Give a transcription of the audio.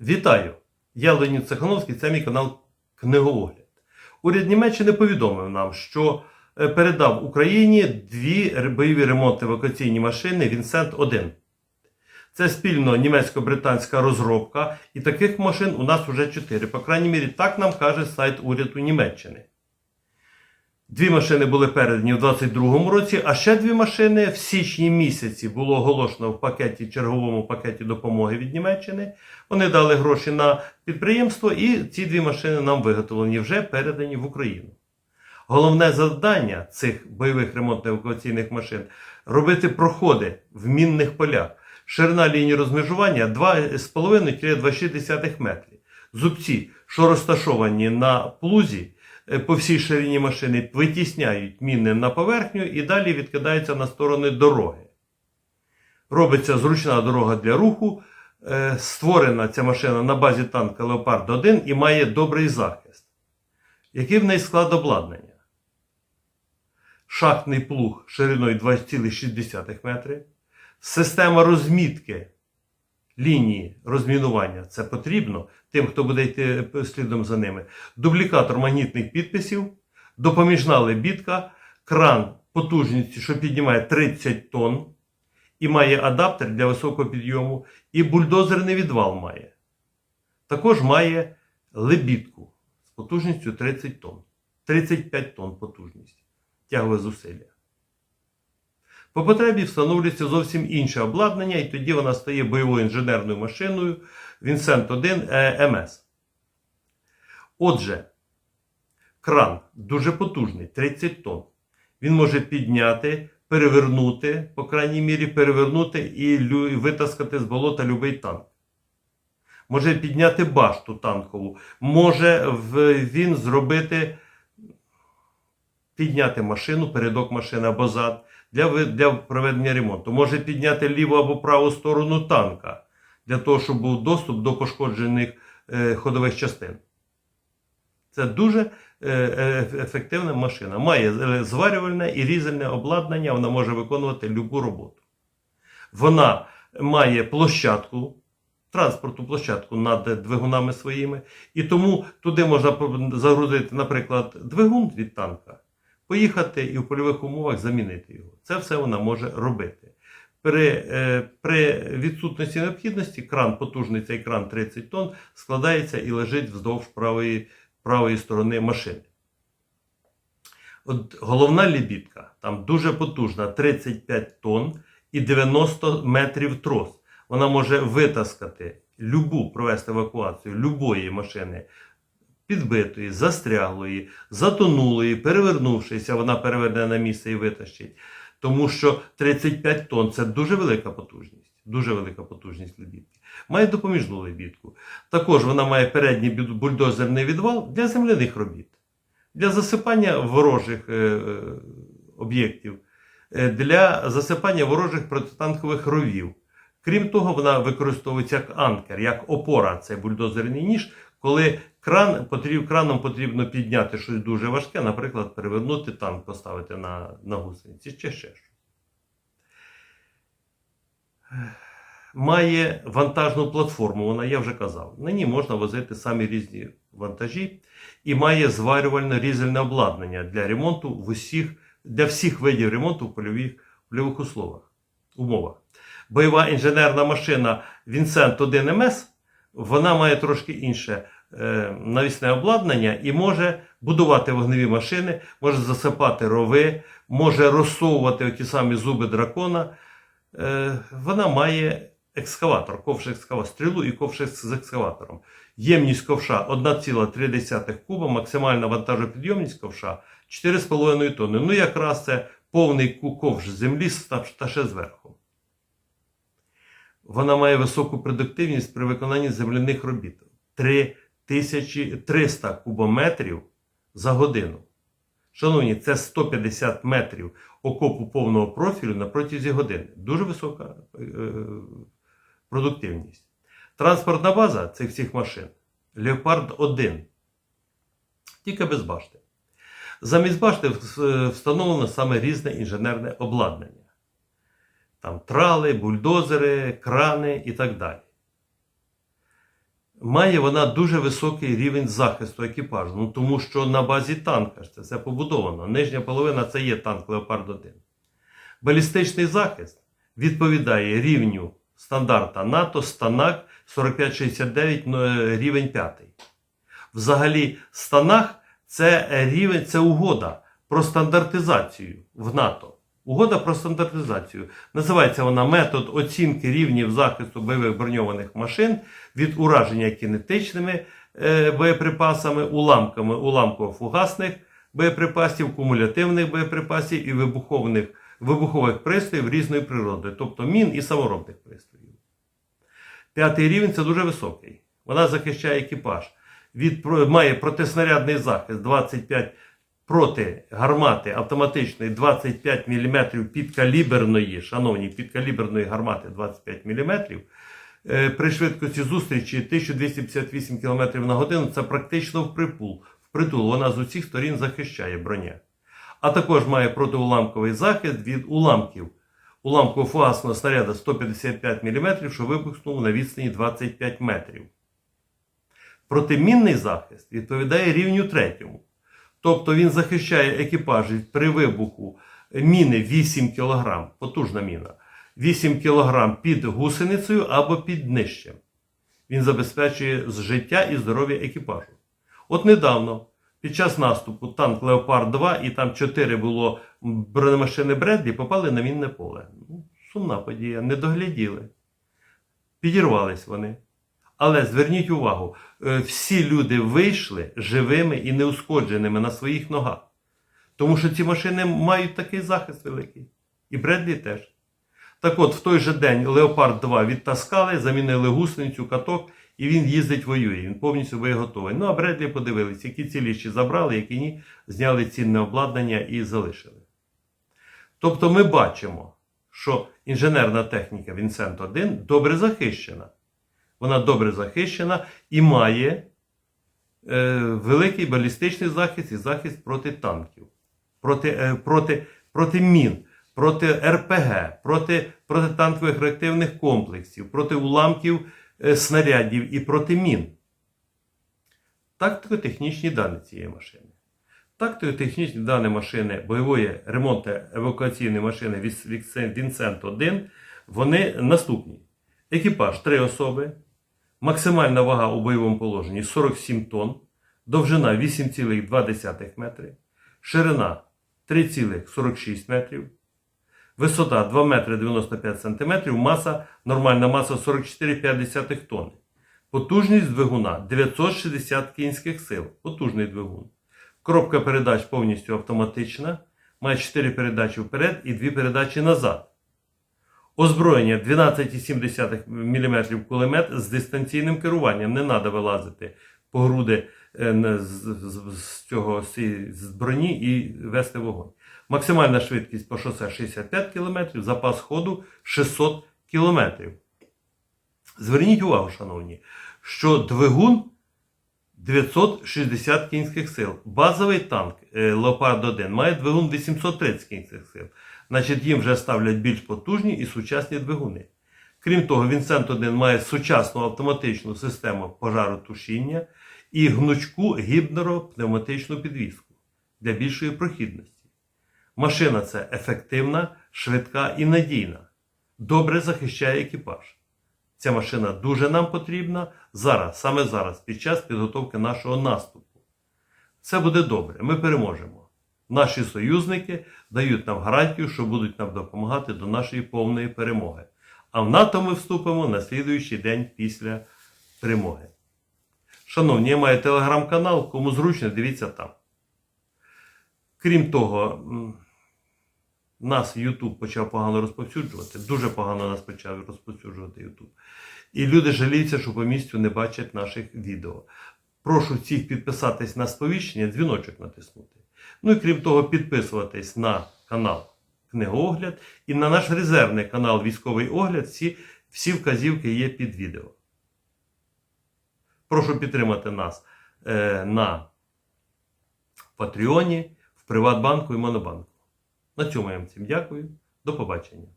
Вітаю! Я Леонід Цехановський, це мій канал Книгоогляд. Уряд Німеччини повідомив нам, що е, передав Україні дві бойові ремонт-евакуаційні машини Вінсент 1. Це спільно німецько-британська розробка, і таких машин у нас вже чотири. По крайній мірі, так нам каже сайт уряду Німеччини. Дві машини були передані в 2022 році, а ще дві машини в січні місяці було оголошено в пакеті черговому пакеті допомоги від Німеччини. Вони дали гроші на підприємство, і ці дві машини нам виготовлені вже передані в Україну. Головне завдання цих бойових ремонтно-евакуаційних машин робити проходи в мінних полях. Ширина лінії розмежування 2,5-2,6 метрів. Зубці, що розташовані на плузі, по всій ширині машини витісняють міни на поверхню і далі відкидаються на сторони дороги. Робиться зручна дорога для руху. Е, Створена ця машина на базі танка Леопард 1 і має добрий захист. Який в неї склад обладнання? Шахтний плуг шириною 2,6 метри. Система розмітки лінії розмінування це потрібно тим, хто буде йти слідом за ними. Дублікатор магнітних підписів, допоміжна лебідка, кран потужністю, що піднімає 30 тонн, і має адаптер для високого підйому, і бульдозерний відвал має. Також має лебідку з потужністю 30 тонн. 35 тонн потужність. Тягове зусилля. По потребі встановлюється зовсім інше обладнання, і тоді вона стає бойовою інженерною машиною Vincent 1 е, МС. Отже, кран дуже потужний, 30 тонн. Він може підняти, перевернути, по крайній мірі, перевернути і витаскати з болота любий танк. Може підняти башту танкову, може він зробити, підняти машину, передок машини або зад для, для проведення ремонту. Може підняти ліву або праву сторону танка для того, щоб був доступ до пошкоджених е, ходових частин. Це дуже е, е, ефективна машина. Має е, зварювальне і різальне обладнання, вона може виконувати будь-яку роботу. Вона має площадку, транспортну площадку над двигунами своїми, і тому туди можна загрузити, наприклад, двигун від танка, поїхати і в польових умовах замінити його. Це все вона може робити. При, е, при відсутності необхідності кран, потужний цей кран 30 тонн, складається і лежить вздовж правої, правої сторони машини. От головна лебідка там дуже потужна, 35 тонн і 90 метрів трос. Вона може витаскати любу, провести евакуацію любої машини, підбитої, застряглої, затонулої, перевернувшися, вона переверне на місце і витащить. Тому що 35 тонн це дуже велика потужність. Дуже велика потужність лебідки. Має допоміжну лебідку. Також вона має передній бульдозерний відвал для земляних робіт, для засипання ворожих е, е, об'єктів, е, для засипання ворожих протитанкових ровів. Крім того, вона використовується як анкер, як опора, цей бульдозерний ніж, коли кран, потріб, краном потрібно підняти щось дуже важке, наприклад, перевернути танк, поставити на, на гусениці чи ще щось. Має вантажну платформу, вона я вже казав. На ній можна возити самі різні вантажі і має зварювальне різальне обладнання для ремонту в усіх, для всіх видів ремонту в польових, польових условах, умовах. Бойова інженерна машина Vincent 1 МС, вона має трошки інше навісне обладнання і може будувати вогневі машини, може засипати рови, може розсовувати ті самі зуби дракона. Е, вона має екскаватор, ковш екскаватор, стрілу і ковш з екскаватором. Ємність ковша 1,3 куба, максимальна вантажопідйомність ковша 4,5 тонни. Ну, якраз це повний ковш землі та ще зверху. Вона має високу продуктивність при виконанні земляних робіт 3300 кубометрів за годину. Шановні, це 150 метрів окопу повного профілю на протязі години. Дуже висока е, продуктивність. Транспортна база цих всіх машин Леопард 1. Тільки без башти. Замість башти встановлено саме різне інженерне обладнання. Там трали, бульдозери, крани і так далі. Має вона дуже високий рівень захисту екіпажу. Ну, тому що на базі танка це все побудовано. Нижня половина це є танк Леопард 1. Балістичний захист відповідає рівню стандарта НАТО Станак 4569 ну, е, рівень 5. Взагалі, Станах це рівень, це угода про стандартизацію в НАТО. Угода про стандартизацію. Називається вона метод оцінки рівнів захисту бойових броньованих машин від ураження кінетичними е, боєприпасами, уламками уламково-фугасних боєприпасів, кумулятивних боєприпасів і вибухових, вибухових пристроїв різної природи, тобто мін і саморобних пристроїв. П'ятий рівень це дуже високий. Вона захищає екіпаж. Від, має протиснарядний захист 25 проти гармати автоматичної 25 мм підкаліберної, шановні, підкаліберної гармати 25 мм. При швидкості зустрічі 1258 км на годину це практично впритул. Впритул вона з усіх сторін захищає броня. А також має протиуламковий захист від уламків уламкового фугасного снаряда 155 мм, що вибухнув на відстані 25 метрів. Протимінний захист відповідає рівню третьому. Тобто він захищає екіпаж при вибуху міни 8 кг, потужна міна, 8 кг під гусеницею або під днищем. Він забезпечує життя і здоров'я екіпажу. От недавно, під час наступу, танк Леопард 2 і там 4 було бронемашини Бредлі, попали на мінне поле. Ну, Сумна подія, не догляділи. Підірвались вони. Але зверніть увагу, е, всі люди вийшли живими і неушкодженими на своїх ногах. Тому що ці машини мають такий захист великий. І Бредлі теж. Так от, в той же день Леопард 2 відтаскали, замінили гусеницю, каток, і він їздить воює. Він повністю боєготовий. Ну а Бредлі подивились, які ціліші забрали, які ні, зняли цінне обладнання і залишили. Тобто ми бачимо, що інженерна техніка Вінсент 1 добре захищена. Вона добре захищена і має е, великий балістичний захист і захист проти танків, проти, е, проти, проти мін, проти РПГ, проти протитанкових реактивних комплексів, проти уламків е, снарядів і проти мін. Тактико-технічні дані цієї машини. Тактико-технічні дані машини бойової ремонтно-евакуаційної машини Вінсент 1 вони наступні. Екіпаж 3 особи. Максимальна вага у бойовому положенні 47 тонн, довжина 8,2 метри, ширина 3,46 метрів, висота 2 метри 95 сантиметрів, маса, нормальна маса 44,5 тонни. Потужність двигуна 960 кінських сил. Потужний двигун. Коробка передач повністю автоматична. Має 4 передачі вперед і 2 передачі назад. Озброєння 12,7 мм кулемет з дистанційним керуванням. Не треба вилазити по груди е, з, цього з броні і вести вогонь. Максимальна швидкість по шосе 65 км, запас ходу 600 км. Зверніть увагу, шановні, що двигун 960 кінських сил. Базовий танк Леопард 1 має двигун 830 кінських сил. Значить, їм вже ставлять більш потужні і сучасні двигуни. Крім того, Вінсент 1 має сучасну автоматичну систему пожаротушіння і гнучку гібнеро-пневматичну підвіску для більшої прохідності. Машина це ефективна, швидка і надійна. Добре захищає екіпаж. Ця машина дуже нам потрібна зараз, саме зараз, під час підготовки нашого наступу. Все буде добре, ми переможемо. Наші союзники дають нам гарантію, що будуть нам допомагати до нашої повної перемоги. А в НАТО ми вступимо на слідуючий день після перемоги. Шановні, я маю телеграм-канал, кому зручно, дивіться там. Крім того, нас YouTube почав погано розповсюджувати, дуже погано нас почав розповсюджувати YouTube. І люди жаліються, що по місцю не бачать наших відео. Прошу всіх підписатись на сповіщення, дзвіночок натиснути. Ну і крім того, підписуватись на канал Книгоогляд і на наш резервний канал Військовий огляд. Всі, всі вказівки є під відео. Прошу підтримати нас е, на Патреоні, в Приватбанку і Монобанку. На цьому я вам всім дякую. До побачення.